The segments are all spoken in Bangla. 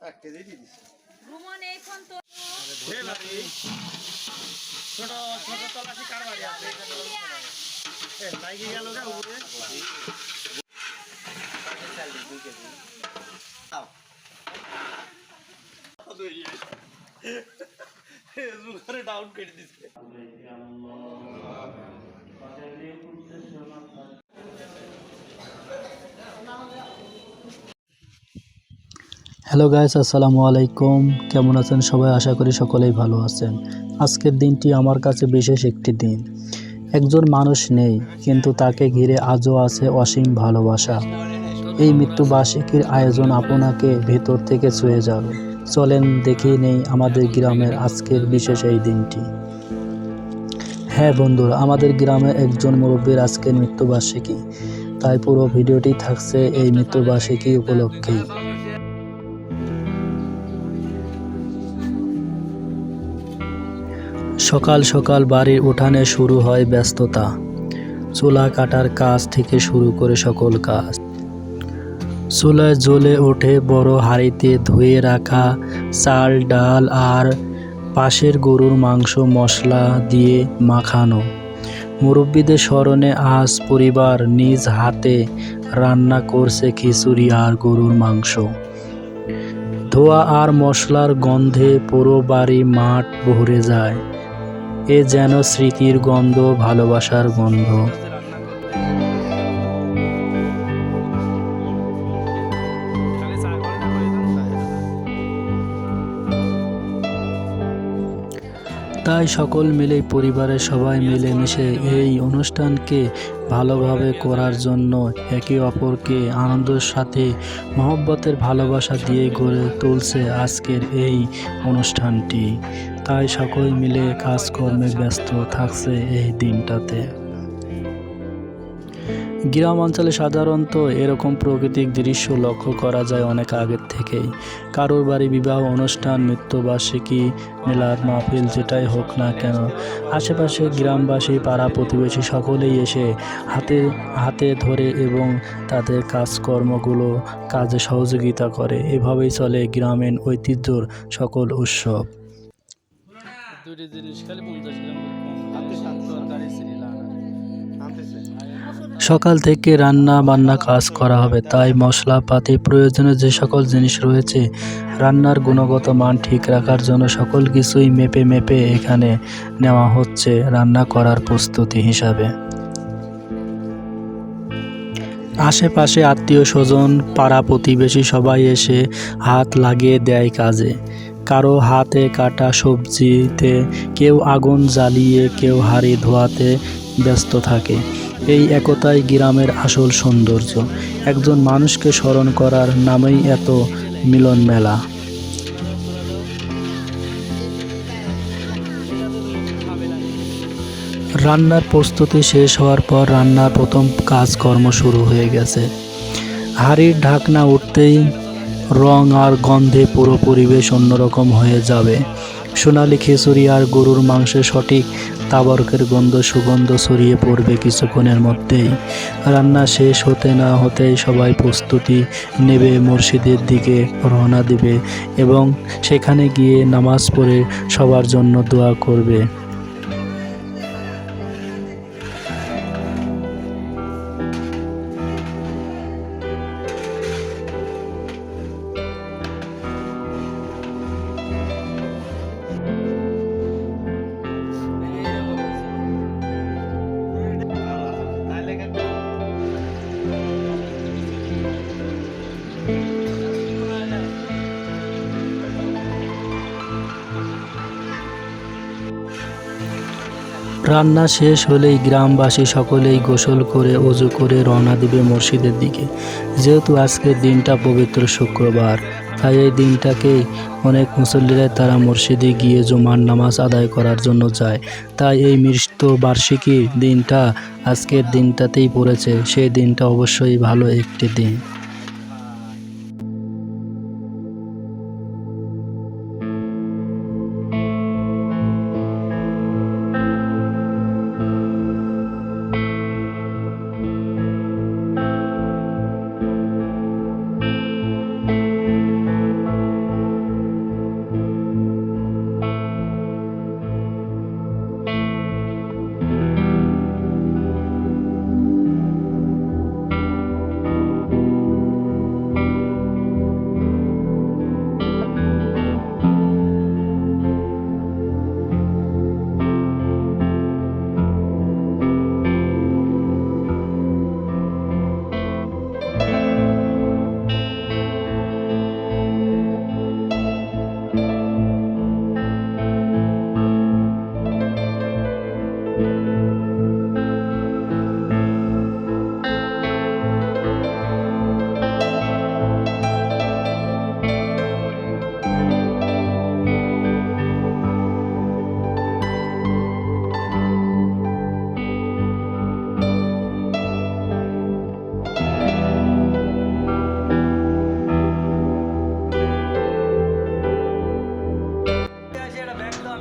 এক কেজি তো ছোট ছোট তলাশি কার বাড়ি আছে গেল ডাউন করে দিচ্ছে হ্যালো গাইস আসসালামু আলাইকুম কেমন আছেন সবাই? আশা করি সকলেই ভালো আছেন। আজকের দিনটি আমার কাছে বিশেষ একটি দিন। একজন মানুষ নেই, কিন্তু তাকে ঘিরে আজও আছে অসীম ভালোবাসা। এই মৃত্যুবার্ষিকীর আয়োজন আপনাকে ভেতর থেকে ছুঁয়ে যাবে। চলেন দেখে নেই আমাদের গ্রামের আজকের বিশেষ এই দিনটি। হ্যাঁ বন্ধুরা, আমাদের গ্রামে একজন মুরব্বীর আজকের মৃত্যুবার্ষিকী। তাই পুরো ভিডিওটি থাকছে এই মৃত্যুবার্ষিকী উপলক্ষেই সকাল সকাল বাড়ির উঠানে শুরু হয় ব্যস্ততা। চুলা কাটার কাজ থেকে শুরু করে সকল কাজ। চুলায় জ্বলে ওঠে বড় হাড়িতে ধুয়ে রাখা চাল, ডাল আর পাশের গরুর মাংস, মশলা দিয়ে মাখানো। মুরব্বীদের স্মরণে আজ পরিবার নিজ হাতে রান্না করছে খিচুড়ি আর গরুর মাংস। ধোয়া আর মশলার গন্ধে পুরো বাড়ি মাঠ ভরে যায়। এ যেন স্মৃতির গন্ধ, ভালোবাসার গন্ধ। তাই সকল মিলে, পরিবারের সবাই মিলেমিশে এই অনুষ্ঠানকে ভালোভাবে করার জন্য একে অপরকে আনন্দের সাথে, মহব্বতের ভালোবাসা দিয়ে গড়ে তুলছে আজকের এই অনুষ্ঠানটি। তাই সকল মিলে কাজকর্মে ব্যস্ত থাকছে এই দিনটাতে। গ্রাম অঞ্চলে সাধারণত এরকম প্রাকৃতিক দৃশ্য লক্ষ্য করা যায় অনেক আগের থেকেই। কারোর বাড়ি বিবাহ অনুষ্ঠান, মৃত্যুবার্ষিকী, মেলার মাহফিল যেটাই হোক না কেন, আশেপাশে গ্রামবাসী, পাড়া প্রতিবেশী সকলেই এসে হাতে হাতে ধরে এবং তাদের কাজকর্মগুলো কাজে সহযোগিতা করে। এভাবেই চলে গ্রামীণ ঐতিহ্যর সকল উৎসব। দুটি জিনিস, খালি পঞ্চাশ গ্রাম। সকাল থেকে রান্না বান্না কাজ করা হবে, তাই মশলাপাতি প্রয়োজনীয় যে সকল জিনিস রয়েছে, রান্নার গুণগত মান ঠিক রাখার জন্য সকল কিছুই মেপে মেপে এখানে নেওয়া হচ্ছে রান্না করার প্রস্তুতি হিসাবে। আশেপাশে আত্মীয় স্বজন, পাড়া প্রতিবেশী সবাই এসে হাত লাগিয়ে দেয় কাজে। কারও হাতে কাটা সবজিতে কেউ আগুন জ্বালিয়ে, কেউ হাড়ি ধোয়াতে ব্যস্ত থাকে। এই একতাই গ্রামের আসল সৌন্দর্য। একজন মানুষকে স্মরণ করার নামেই এত মিলন মেলা রান্নার প্রস্তুতি শেষ হওয়ার পর রান্নার প্রথম কাজকর্ম শুরু হয়ে গেছে। হাড়ির ঢাকনা উঠতেই রং আর গন্ধে পুরো পরিবেশ অন্যরকম হয়ে যাবে। সোনালি খিচুড়ি আর গরুর মাংসের সঠিক তাবরকের গন্ধ সুগন্ধ ছড়িয়ে পড়বে কিছুক্ষণের মধ্যেই। রান্না শেষ হতে না হতেই সবাই প্রস্তুতি নেবে মসজিদের দিকে রওনা দেবে এবং সেখানে গিয়ে নামাজ পড়ে সবার জন্য দোয়া করবে। রান্না শেষ হলেই গ্রামবাসী সকলেই গোসল করে, অজু করে রওনা দিবে মসজিদের দিকে। যেহেতু আজকের দিনটা পবিত্র শুক্রবার, তাই এই দিনটাকেই অনেক মুসল্লিরা তারা মসজিদে গিয়ে জুমার নামাজ আদায় করার জন্য যায়। তাই এই মৃত্যু বার্ষিকী দিনটা আজকের দিনটাতেই পড়েছে। সেই দিনটা অবশ্যই ভালো একটি দিন।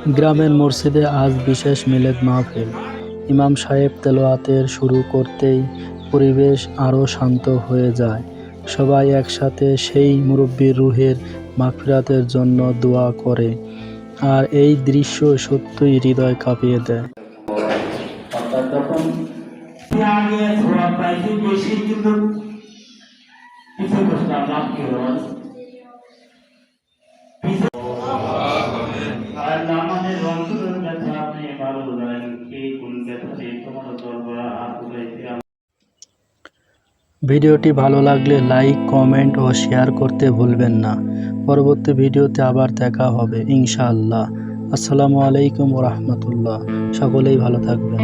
গ্রামের মসজিদে আজ বিশেষ মিলেদ মাহফিল। ইমাম সাহেব তেলোয়াতের শুরু করতেই পরিবেশ আরও শান্ত হয়ে যায়। সবাই একসাথে সেই মুরব্বীর রুহের মাগফিরাতের জন্য দোয়া করে আর এই দৃশ্য সত্যই হৃদয় কাঁপিয়ে দেয়। ভিডিওটি ভালো লাগলে লাইক, কমেন্ট ও শেয়ার করতে ভুলবেন না। পরবর্তী ভিডিওতে আবার দেখা হবে, ইনশাআল্লাহ। আসসালামু আলাইকুম রহমতুল্লাহ। সকলেই ভালো থাকবেন।